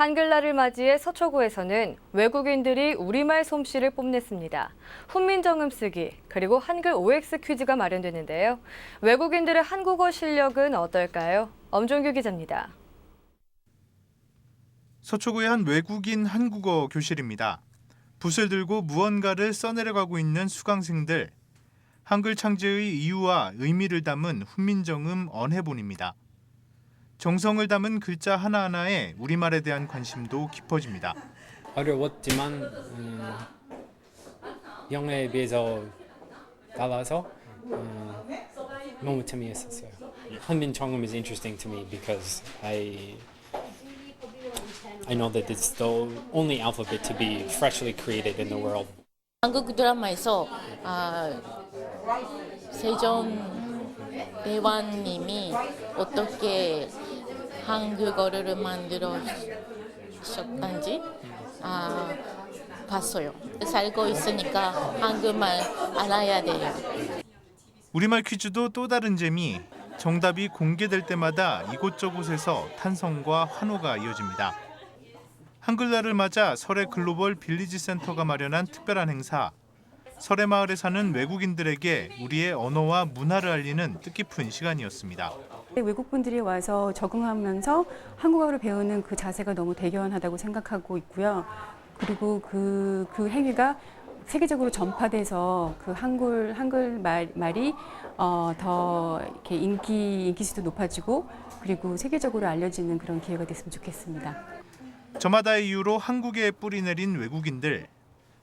한글날을 맞이해 서초구에서는 외국인들이 우리말 솜씨를 뽐냈습니다. 훈민정음 쓰기 그리고 한글 OX 퀴즈가 마련되는데요. 외국인들의 한국어 실력은 어떨까요? 엄종규 기자입니다. 서초구의 한 외국인 한국어 교실입니다. 붓을 들고 무언가를 써내려가고 있는 수강생들. 한글 창제의 이유와 의미를 담은 훈민정음 언해본입니다. 정성을 담은 글자 하나하나에 우리말에 대한 관심도 깊어집니다. 어려웠지만 음, 영어에 비해서 달라서 음, 너무 재미있었어요. 한민정음 is interesting to me because I I know that it's the only alphabet to be freshly created in the world. 한국 드라마에서 아, 세종 대왕님이 어떻게 한국어를 만들었었는지 아, 봤어요. 살고 있으니까 한국말 알아야 돼요. 우리말 퀴즈도 또 다른 재미. 정답이 공개될 때마다 이곳저곳에서 탄성과 환호가 이어집니다. 한글날을 맞아 설의 글로벌 빌리지 센터가 마련한 특별한 행사. 설의 마을에 사는 외국인들에게 우리의 언어와 문화를 알리는 뜻깊은 시간이었습니다. 외국분들이 와서 적응하면서 한국어를 배우는 그 자세가 너무 대견하다고 생각하고 있고요. 그리고 그, 그 행위가 세계적으로 전파돼서 그 한글, 한글 말, 말이 어, 더 이렇게 인기, 인기수도 높아지고 그리고 세계적으로 알려지는 그런 기회가 됐으면 좋겠습니다. 저마다의 이유로 한국에 뿌리 내린 외국인들.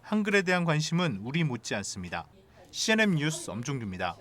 한글에 대한 관심은 우리 못지 않습니다. CNN 뉴스 엄종규입니다.